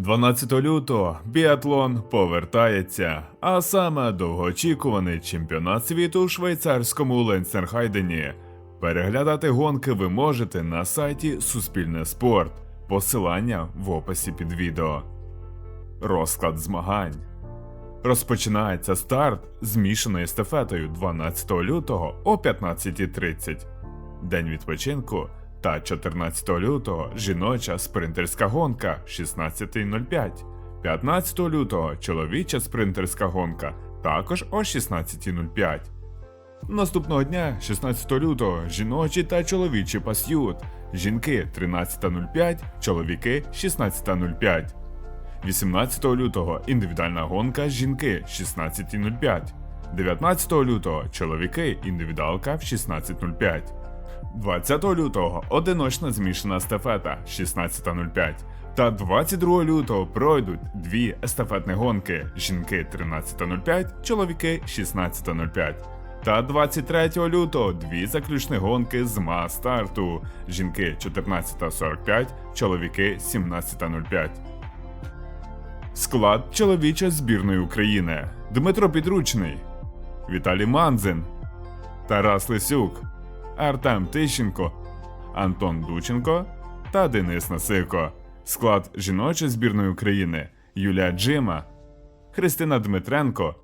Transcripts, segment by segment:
12 лютого біатлон повертається, а саме довгоочікуваний чемпіонат світу у швейцарському Ленцерхайдені. Переглядати гонки ви можете на сайті Суспільне спорт. Посилання в описі під відео. Розклад змагань. Розпочинається старт змішаною естафетою 12 лютого о 15.30. День відпочинку та 14 лютого жіноча спринтерська гонка 16.05. 15 лютого чоловіча спринтерська гонка також о 16.05. Наступного дня, 16 лютого, жіночі та чоловічі пасют. Жінки 13.05, чоловіки 16.05. 18 лютого індивідуальна гонка жінки 16.05. 19 лютого чоловіки індивідуалка в 16.05. 20 лютого одиночна змішана естафета 16.05. Та 22 лютого пройдуть дві естафетні гонки жінки 13.05, чоловіки 16.05. Та 23 лютого дві заключні гонки з ма-старту жінки 14.45, чоловіки 17.05. Склад чоловічої збірної України Дмитро Підручний, Віталій Манзин, Тарас Лисюк, Артем Тищенко, Антон Дученко та Денис Насивко. Склад жіночої збірної України Юлія Джима, Христина Дмитренко,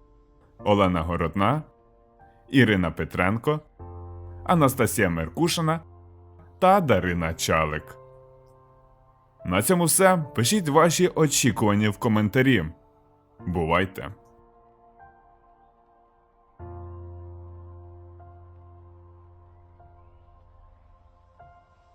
Олена Городна, Ірина Петренко, Анастасія Меркушина та Дарина Чалик. На цьому все. Пишіть ваші очікування в коментарі. Бувайте!